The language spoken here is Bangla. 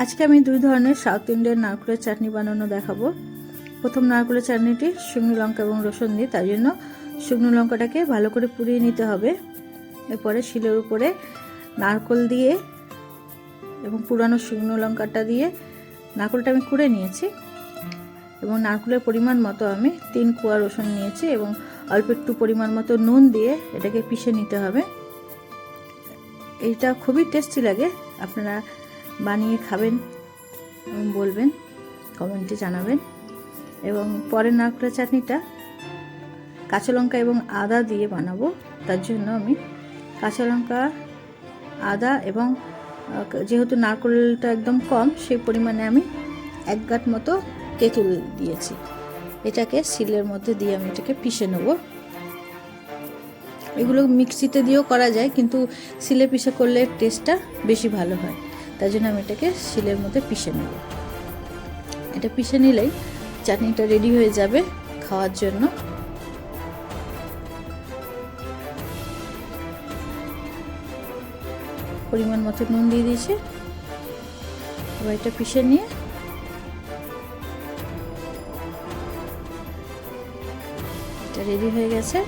আজকে আমি দুই ধরনের সাউথ ইন্ডিয়ান নারকেলের চাটনি বানানো দেখাবো। প্রথম নারকেলের চাটনিটি শুকনো লঙ্কা এবং রসুন দিয়ে, তার জন্য শুকনো লঙ্কাটাকে ভালো করে পুড়িয়ে নিতে হবে। এরপরে শিলের উপরে নারকল দিয়ে এবং পুরানো শুকনো লঙ্কাটা দিয়ে নারকলটা আমি কুড়ে নিয়েছি। এবং নারকেলের পরিমাণ মতো আমি তিন কুয়া রসুন নিয়েছি এবং অল্প একটু পরিমাণ মতো নুন দিয়ে এটাকে পিষে নিতে হবে। এইটা খুবই টেস্টি লাগে। আপনারা বানিয়ে খাবেন বলবেন, কমেন্টে জানাবেন। এবং পরে নারকেলের চাটনিটা কাঁচা লঙ্কা এবং আদা দিয়ে বানাবো। তার জন্য আমি কাঁচা লঙ্কা, আদা এবং যেহেতু নারকেলটা একদম কম, সেই পরিমাণে আমি এক গাঁট মতো তেঁতুল দিয়েছি। এটাকে শিলের মধ্যে দিয়ে আমি এটাকে পিষে নেব। এগুলো মিক্সিতে দিয়েও করা যায়, কিন্তু শিলে পিষে করলে টেস্টটা বেশি ভালো হয়। তাই জন্য আমি এটাকে শিলের মধ্যে পিষে নেব। এটা পিষে নিলেই চাটনিটা রেডি হয়ে যাবে খাওয়ার জন্য। পরিমাণ মতো নুন দিয়ে দিয়েছি। এবার এটা পিষে নিয়ে এটা রেডি হয়ে গেছে।